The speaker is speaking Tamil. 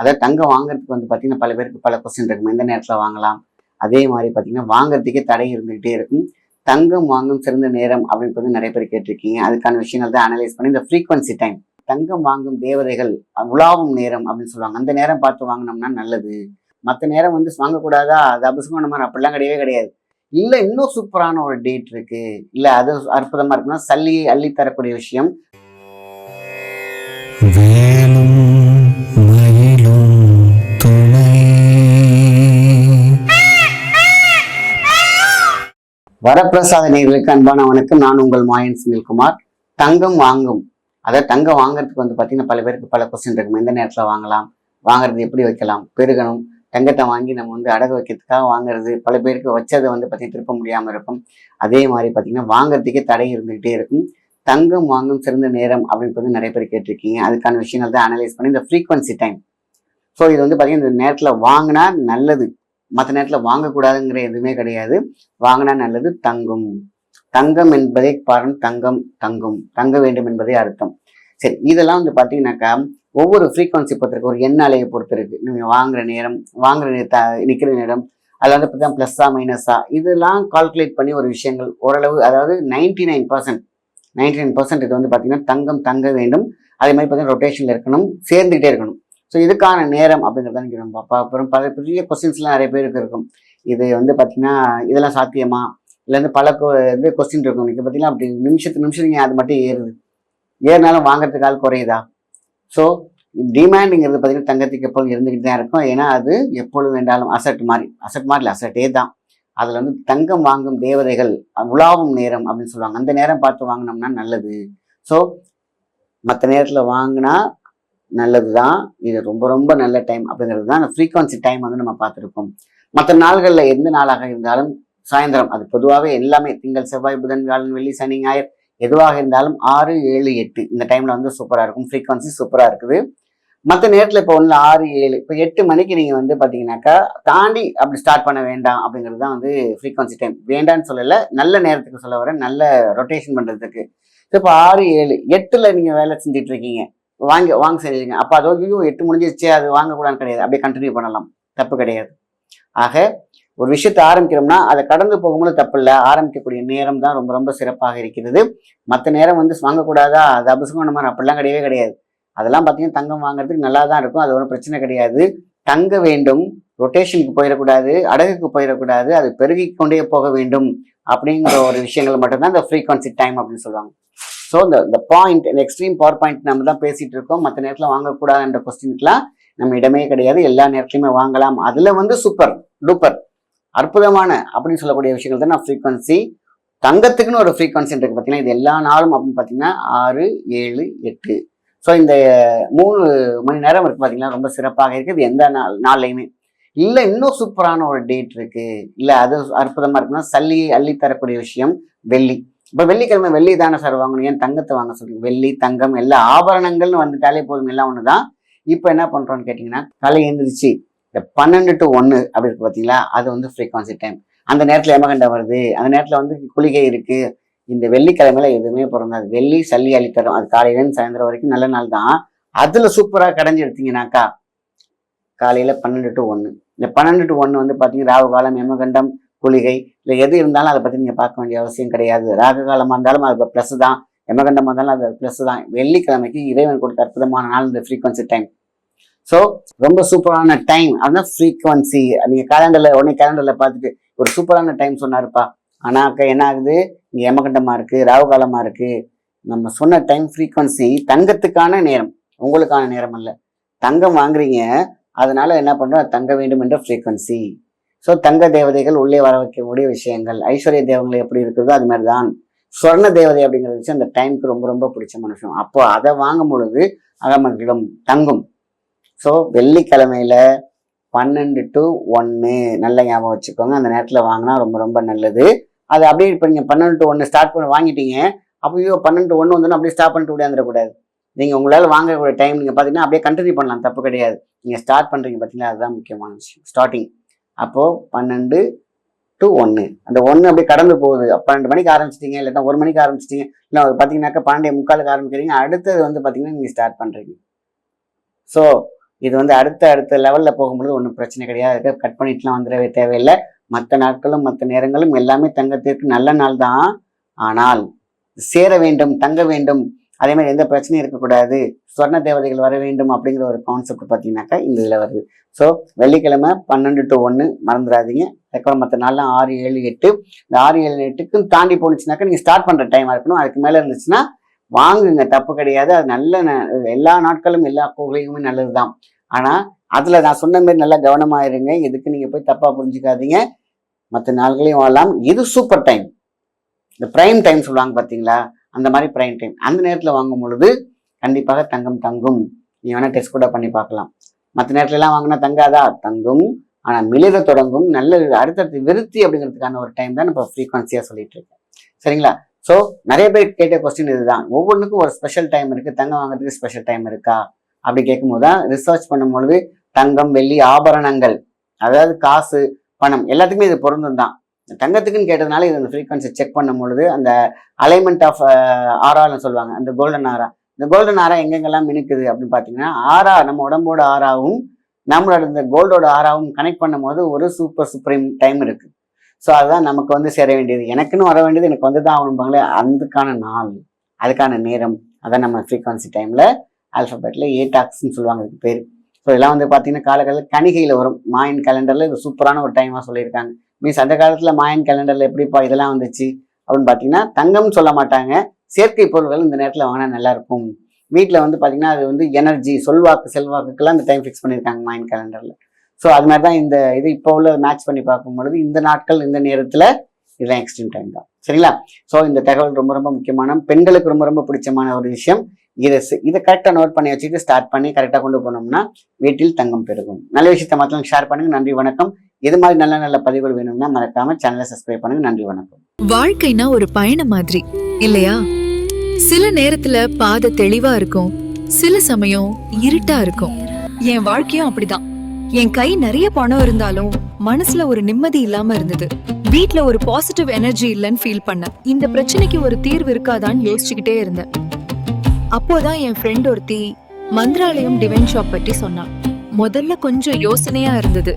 அதாவது தங்கம் வாங்குறதுக்கு வந்து பார்த்தீங்கன்னா பல பேருக்கு பல கொஸ்டின் இருக்கும். எந்த நேரத்தில் வாங்கலாம்? அதே மாதிரி பார்த்தீங்கன்னா வாங்குறதுக்கே தடை இருந்துகிட்டே இருக்கும். தங்கம் வாங்கும் சிறந்த நேரம் அப்படின்னு வந்து நிறைய பேர் கேட்டிருக்கீங்க. அதுக்கான விஷயங்கள் தான் அனலைஸ் பண்ணி இந்த ஃப்ரீக்வன்சி டைம் தங்கம் வாங்கும் தேவதைகள் உலாவும் நேரம் அப்படின்னு சொல்லுவாங்க. அந்த நேரம் பார்த்து வாங்கினோம்னா நல்லது. மற்ற நேரம் வந்து வாங்கக்கூடாதா? அது அபசமான மாதிரி அப்படிலாம் கிடையவே கிடையாது. இல்லை இன்னும் சூப்பரான ஒரு டேட் இருக்குது இல்லை அது அற்புதமாக இருக்குன்னா சல்லி அள்ளி தரக்கூடிய விஷயம். வரப்பிரசாத நேர்களுக்கு அன்பான வணக்கம். நான் உங்கள் மாயன் சுனில்குமார் தங்கம் வாங்கும். அதாவது தங்கம் வாங்குறதுக்கு வந்து பார்த்தீங்கன்னா பல பேருக்கு பல கொஸ்டின் இருக்கும் எந்த நேரத்தில் வாங்கலாம். வாங்குறது எப்படி வைக்கலாம்? பெருகணும். தங்கத்தை வாங்கி நம்ம வந்து அடகு வைக்கிறதுக்காக வாங்குறது. பல பேருக்கு வச்சதை வந்து பார்த்தீங்கன்னா திருப்ப முடியாமல் இருக்கும். அதே மாதிரி பார்த்தீங்கன்னா வாங்குறதுக்கே தடை இருந்துகிட்டே இருக்கும். தங்கம் வாங்கும் சிறந்த நேரம் அப்படின்னு வந்து நிறைய பேர் கேட்டிருக்கீங்க. அதுக்கான விஷயங்கள் தான் அனலைஸ் பண்ணி இந்த ஃப்ரீக்வன்சி டைம் ஸோ இது வந்து பார்த்தீங்கன்னா இந்த நேரத்தில் வாங்கினா நல்லது. மற்ற நேரத்தில் வாங்கக்கூடாதுங்கிற எதுவுமே கிடையாது. வாங்கினா நல்லது தங்கும். தங்கம் என்பதை பாருங்க தங்கம் தங்கும். தங்க வேண்டும் என்பதே அர்த்தம். சரி இதெல்லாம் வந்து பார்த்தீங்கன்னாக்கா ஒவ்வொரு ஃப்ரீக்வன்சி பொறுத்திருக்கு. ஒரு எண்ண அலையை பொறுத்து இருக்கு நீங்கள் வாங்குற நேரம் வாங்குற த- நிற்கிற நேரம் அதில் வந்து பார்த்தா ப்ளஸ்ஸா மைனஸா இதெல்லாம் கால்குலேட் பண்ணி ஒரு விஷயங்கள் ஓரளவு அதாவது ninety nine percent ninety nine percent இது வந்து பார்த்தீங்கன்னா தங்கம் தங்க வேண்டும். அதே மாதிரி பார்த்தீங்கன்னா ரொட்டேஷனில் இருக்கணும் சேர்ந்துகிட்டே இருக்கணும். ஸோ இதுக்கான நேரம் அப்படிங்கிறத நீங்கள் நம்ம பார்ப்போம். அப்புறம் பல பெரிய கொஸ்டின்ஸ்லாம் நிறைய பேருக்கு இருக்கும். இது வந்து பார்த்தீங்கன்னா இதெல்லாம் சாத்தியமா? இல்லை வந்து பல கொ- இது கொஸ்டின் இருக்கும். நீங்கள் பார்த்தீங்கன்னா அப்படி நிமிஷத்துக்கு நிமிஷம் நீங்கள் அது மட்டும் ஏறுது. ஏறினாலும் வாங்குறதுக்கு ஆள் குறையுதா? ஸோ டிமாண்டுங்கிறது பார்த்தீங்கன்னா தங்கத்துக்கு எப்பொழுதும் இருந்துக்கிட்டு தான் இருக்கும். ஏன்னா அது எப்பொழுது வேண்டாலும் அசட் மாதிரி அசட் மாதிரி இல்லை அசட்டே தான். அதில் வந்து தங்கம் வாங்கும் தேவதைகள் உலாவும் நேரம் அப்படின்னு சொல்லுவாங்க. அந்த நேரம் பார்த்து வாங்கினோம்னா நல்லது. ஸோ மற்ற நேரத்தில் வாங்கினா நல்லது தான் இது ரொம்ப ரொம்ப நல்ல டைம் அப்படிங்கிறது தான் அந்த ஃப்ரீக்வன்சி டைம் வந்து நம்ம பார்த்துருக்கோம் மற்ற நாள்களில் எந்த நாளாக இருந்தாலும் சாயந்தரம் அது பொதுவாகவே எல்லாமே திங்கள் செவ்வாய் புதன் வியாழன் வெள்ளி சனி ஞாயிறு எதுவாக இருந்தாலும் ஆறு ஏழு எட்டு இந்த டைமில் வந்து சூப்பராக இருக்கும். ஃப்ரீக்வன்சி சூப்பராக இருக்குது. மற்ற நேரத்தில் இப்போ ஒன்று ஆறு ஏழு இப்போ எட்டு மணிக்கு நீங்கள் வந்து பார்த்தீங்கன்னாக்கா தாண்டி அப்படி ஸ்டார்ட் பண்ண வேண்டாம் அப்படிங்கிறது தான் வந்து ஃப்ரீக்வன்சி டைம் வேண்டான்னு சொல்லலை நல்ல நேரத்துக்கு சொல்ல வரேன் நல்ல ரொட்டேஷன் பண்ணுறதுக்கு இப்போ ஆறு ஏழு எட்டில் நீங்கள் வேலை செஞ்சுட்டு இருக்கீங்க. வாங்க வாங்க செஞ்சுங்க அப்போ அதோ ஐயோ எட்டு முடிஞ்சிருச்சு அது வாங்கக்கூடாதுன்னு கிடையாது. அப்படியே கண்டினியூ பண்ணலாம். தப்பு கிடையாது. ஆக ஒரு விஷயத்தை ஆரம்பிக்கிறோம்னா அதை கடந்து போகும்போது தப்பு இல்லை. ஆரம்பிக்கக்கூடிய நேரம் தான் ரொம்ப ரொம்ப சிறப்பாக இருக்கிறது. மற்ற நேரம் வந்து வாங்கக்கூடாதா? அது அபசமான மாதிரி அப்படிலாம் கிடையவே கிடையாது. அதெல்லாம் பார்த்தீங்கன்னா தங்கம் வாங்குறதுக்கு நல்லா தான் இருக்கும். அது ஒன்றும் பிரச்சனை கிடையாது. தங்க வேண்டும். ரொட்டேஷனுக்கு போயிடக்கூடாது. அடகுக்கு போயிடக்கூடாது. அது பெருகிக்கொண்டே போக வேண்டும். அப்படிங்கிற ஒரு விஷயங்கள் மட்டும்தான் இந்த ஃப்ரீக்வன்சி டைம் அப்படின்னு சொல்லுவாங்க. ஸோ இந்த இந்த பாயிண்ட் இந்த எக்ஸ்ட்ரீம் பவர் பாயிண்ட் நம்ம தான் பேசிட்டு இருக்கோம் மற்ற நேரத்தில் வாங்கக்கூடாதுன்ற கொஸ்டினுக்குலாம் நம்ம இடமே கிடையாது. எல்லா நேரத்துலையுமே வாங்கலாம். அதில் வந்து சூப்பர் டூப்பர் அற்புதமான அப்படின்னு சொல்லக்கூடிய விஷயங்கள் தான் நான் ஃப்ரீக்வன்சி தங்கத்துக்குன்னு ஒரு ஃப்ரீக்வன்சி இருக்குது பார்த்தீங்கன்னா இது எல்லா நாளும் அப்படின்னு பார்த்தீங்கன்னா ஆறு ஏழு எட்டு. ஸோ இந்த மூணு மணி நேரம் இருக்குது பார்த்தீங்கன்னா ரொம்ப சிறப்பாக இருக்குது எந்த நாள் நாள்லையுமே. இல்லை இன்னும் சூப்பரான ஒரு டேட் இருக்குது இல்லை அது அற்புதமாக இருக்குன்னா சல்லியை அள்ளி தரக்கூடிய விஷயம் வெள்ளி. இப்போ வெள்ளிக்கிழமை வெள்ளி தானே சார் வாங்கணும்? ஏன் தங்கத்தை வாங்க சொல்றீங்க வெள்ளி தங்கம் எல்லா ஆபரணங்கள்னு வந்துட்டாலே போதும். எல்லாம் ஒன்று தான் இப்போ என்ன பண்ணுறோன்னு கேட்டிங்கன்னா காலை எழுந்திரிச்சு இந்த பன்னெண்டு டு ஒன்று அப்படி இருக்கு பார்த்தீங்களா அது வந்து ஃப்ரீக்வன்சி டைம் அந்த நேரத்தில் எமகண்டம் வருது. அந்த நேரத்தில் வந்து குளிகை இருக்கு. இந்த வெள்ளிக்கிழமையில எதுவுமே பிறந்தாது வெள்ளி சல்லி அழித்தரும் அது காலையிலேருந்து சாயந்தரம் வரைக்கும் நல்ல நாள் தான். அதுல சூப்பராக கடைஞ்சி எடுத்தீங்கன்னாக்கா காலையில பன்னெண்டு டு ஒன்று இந்த பன்னெண்டு டு ஒன்று வந்து பார்த்தீங்கன்னா ராகு காலம் எமகண்டம் குளிகை இல்லை எது இருந்தாலும் அதை பற்றி நீங்கள் பார்க்க வேண்டிய அவசியம் கிடையாது. ராக காலமாக இருந்தாலும் அது ப்ளஸ் தான். எமகண்டமாக இருந்தாலும் அது ப்ளஸ் தான். வெள்ளிக்கிழமைக்கு இறைவன் கொடுத்த அற்புதமான நாள் இந்த ஃப்ரீக்வன்சி டைம் ஸோ ரொம்ப சூப்பரான டைம் அதுதான் ஃப்ரீக்வன்சி நீங்கள் கேலண்டரில் உடனே கேலண்டரில் பார்த்துட்டு ஒரு சூப்பரான டைம் சொன்னார்ப்பா. ஆனால் அக்கா என்ன ஆகுது? இங்கே எமகண்டமாக இருக்குது ராகு காலமாக இருக்குது நம்ம சொன்ன டைம் ஃப்ரீக்வன்சி தங்கத்துக்கான நேரம். உங்களுக்கான நேரம் அல்ல. தங்கம் வாங்குறீங்க. அதனால என்ன பண்ணுறோம் தங்க வேண்டும் என்ற ஃப்ரீக்வன்சி ஸோ தங்க தேவதைகள் உள்ளே வர வைக்கக்கூடிய விஷயங்கள் ஐஸ்வர்ய தேவங்கள் எப்படி இருக்கிறதோ அது மாதிரி தான் சொர்ண தேவதை அப்படிங்கிறது அந்த டைமுக்கு ரொம்ப ரொம்ப பிடிச்ச மனுஷன் அப்போ அதை வாங்கும் பொழுது அகமகிடம் தங்கும். ஸோ வெள்ளிக்கிழமையில பன்னெண்டு டு ஒன்று நல்ல ஞாபகம் வச்சுக்கோங்க. அந்த நேரத்தில் வாங்கினா ரொம்ப ரொம்ப நல்லது. அது அப்படியே இப்போ நீங்கள் பன்னெண்டு டு ஒன்று ஸ்டார்ட் பண்ணி வாங்கிட்டீங்க. அப்போ ஐயோ பன்னெண்டு ஒன்று வந்து அப்படியே ஸ்டாப் பண்ணிட்டு விடையாந்துடக்கூடாது நீங்கள் உங்களால் வாங்கக்கூடிய டைம் நீங்கள் பார்த்தீங்கன்னா அப்படியே கண்டினியூ பண்ணலாம். தப்பு கிடையாது. நீங்கள் ஸ்டார்ட் பண்ணுறீங்க பார்த்தீங்கன்னா அதுதான் முக்கியமான விஷயம். ஸ்டார்டிங் அப்போது பன்னெண்டு டு ஒன்று அந்த ஒன்று அப்படியே கடந்து போகுது. பன்னெண்டு மணிக்கு ஆரம்பிச்சிட்டீங்க இல்லைன்னா ஒரு மணிக்கு ஆரம்பிச்சிட்டிங்க இல்லை பார்த்தீங்கன்னாக்கா பன்னெண்டே முக்காலுக்கு ஆரம்பிக்கிறீங்க. அடுத்தது வந்து பார்த்தீங்கன்னா நீங்கள் ஸ்டார்ட் பண்ணுறீங்க ஸோ இது வந்து அடுத்த அடுத்த லெவலில் போகும்பொழுது ஒன்றும் பிரச்சனை கிடையாது. கட் பண்ணிட்டுலாம் வந்துடவே தேவையில்லை. மற்ற நாட்களும் மற்ற நேரங்களும் எல்லாமே தங்கத்திற்கு நல்ல நாள் தான் ஆனால் சேர வேண்டும் தங்க வேண்டும் அதே மாதிரி எந்த பிரச்சனையும் இருக்கக்கூடாது. சொர்ண தேவதைகள் வர வேண்டும் அப்படிங்கிற ஒரு கான்செப்ட் பார்த்தீங்கன்னாக்கா இந்த இதில் வருது. ஸோ வெள்ளிக்கிழமை பன்னெண்டு டு ஒன்று மறந்துடாதீங்க. அதுக்கப்புறம் மற்ற நாள்லாம் ஆறு ஏழு எட்டு. இந்த ஆறு ஏழு எட்டுக்கும் தாண்டி போணுச்சுனாக்கா நீங்கள் ஸ்டார்ட் பண்ணுற டைமாக இருக்கணும். அதுக்கு மேலே இருந்துச்சுன்னா வாங்குங்க. தப்பு கிடையாது. அது நல்ல ந- எல்லா நாட்களும் எல்லா கோவிலையுமே நல்லது தான் ஆனால் அதில் நான் சொன்ன மாதிரி நல்லா கவனமாக இருங்க. எதுக்கு நீங்கள் போய் தப்பாக புரிஞ்சுக்காதீங்க. மற்ற நாள்களையும் வாழலாம். இது சூப்பர் டைம் இந்த ப்ரைம் டைம் சொல்லுவாங்க பார்த்தீங்களா? அந்த மாதிரி பிரைம் டைம் அந்த நேரத்தில் வாங்கும் பொழுது கண்டிப்பாக தங்கம் தங்கும். நீ வேணால் டெஸ்ட் கூட பண்ணி பார்க்கலாம். மற்ற நேரத்துலலாம் வாங்கினா தங்காதா? தங்கும். ஆனால் மிளிர தொடங்கும். நல்ல அடுத்தடுத்து விருத்தி அப்படிங்கிறதுக்கான ஒரு டைம் தான் நம்ம ஃப்ரீக்வன்சியாக சொல்லிட்டு இருக்கேன். சரிங்களா? ஸோ நிறைய பேர் கேட்ட கொஸ்டின் இதுதான். ஒவ்வொன்றுக்கும் ஒரு ஸ்பெஷல் டைம் இருக்குது தங்கம் வாங்குறதுக்கு ஸ்பெஷல் டைம் இருக்கா? அப்படி கேட்கும்போது தான் ரிசர்ச் பண்ணும்பொழுது தங்கம் வெள்ளி ஆபரணங்கள் அதாவது காசு பணம் எல்லாத்துக்குமே இது பொருந்தும் தான். தங்கத்துக்குன்னு கேட்டதுனால இது அந்த ஃப்ரீக்வன்சி செக் பண்ணும் பொழுது அந்த அலைன்மெண்ட் ஆஃப் ஆரான்னு சொல்லுவாங்க. அந்த கோல்டன் ஆரா இந்த கோல்டன் ஆரா எங்கெங்கெல்லாம் மினுக்குது அப்படின்னு பார்த்தீங்கன்னா ஆரா நம்ம உடம்போட ஆராவும் நம்மளோட இந்த கோல்டோட ஆராவும் கனெக்ட் பண்ணும்போது ஒரு சூப்பர் சுப்ரீம் டைம் இருக்கு. ஸோ அதுதான் நமக்கு வந்து சேர வேண்டியது. எனக்குன்னு வர வேண்டியது எனக்கு வந்து தான் ஆகணும்பாங்களே அதுக்கான நாள் அதுக்கான நேரம் அதான் நம்ம ஃப்ரீக்வன்சி டைமில் ஆல்ஃபபெட்டில் ஏடாக்ஸ்ன்னு சொல்லுவாங்க இதுக்கு பேர். ஸோ இதெல்லாம் வந்து பார்த்தீங்கன்னா காலகாலத்தில் கணிகையில் வரும். மாயின் கேலண்டரில் இது சூப்பரான ஒரு டைமாக சொல்லியிருக்காங்க. மீன்ஸ் அந்த காலத்தில் மாயன் கேலண்டரில் எப்படிப்பா இதெல்லாம் வந்துச்சு? அப்படின்னு பார்த்தீங்கன்னா தங்கம்னு சொல்ல மாட்டாங்க. செயற்கை பொருட்கள் இந்த நேரத்தில் வாங்கினா நல்லா இருக்கும். வீட்டில் வந்து பார்த்தீங்கன்னா அது வந்து எனர்ஜி சொல்வாக்கு செல்வாக்குக்கெல்லாம் இந்த டைம் ஃபிக்ஸ் பண்ணியிருக்காங்க மாயன் கேலண்டரில் ஸோ அது மாதிரி தான் இந்த இது இப்போ உள்ள மேட்ச் பண்ணி பார்க்கும் பொழுது இந்த நாட்கள் இந்த நேரத்தில் இதெல்லாம் எக்ஸ்ட்ரீம் டைம் தான். சரிங்களா? ஸோ இந்த தகவல் ரொம்ப ரொம்ப முக்கியமான பெண்களுக்கு ரொம்ப ரொம்ப பிடிச்சமான ஒரு விஷயம் இதை. இதை கரெக்டாக நோட் பண்ணி வச்சுட்டு ஸ்டார்ட் பண்ணி கரெக்டாக கொண்டு போனோம்னா வீட்டில் தங்கம் பெருகும். நல்ல விஷயத்தை மற்றவங்க ஷேர் பண்ணுங்க. நன்றி வணக்கம். இது மாதிரி நல்ல நல்ல பதிவுகள் வேணும்னா மறக்காம சேனலை சப்ஸ்கிரைப் பண்ணுங்க. நன்றி வணக்கம். வாழ்க்கைனா ஒரு பயணம் மாதிரி இல்லையா? சில நேரத்துல பாதை தெளிவா இருக்கும் சில சமயம் இருட்டா இருக்கும். என் வாழ்க்கையும் அப்படிதான். என் கை நிறைய பணம் இருந்தாலும் மனசுல ஒரு நிம்மதி இல்லாம இருந்தது. வீட்ல ஒரு பாசிட்டிவ் எனர்ஜி இல்லைன்னு ஃபீல் பண்ணேன். இந்த பிரச்சனைக்கு ஒரு தீர்வு இருக்காதான்னு யோசிச்சுக்கிட்டே இருந்தேன். அப்போதான் என் ஃப்ரெண்ட் ஒருத்தி மந்திராலயம் டிவைன் ஷாப் பற்றி சொன்னான் முதல்ல கொஞ்சம் யோசனையா இருந்தது.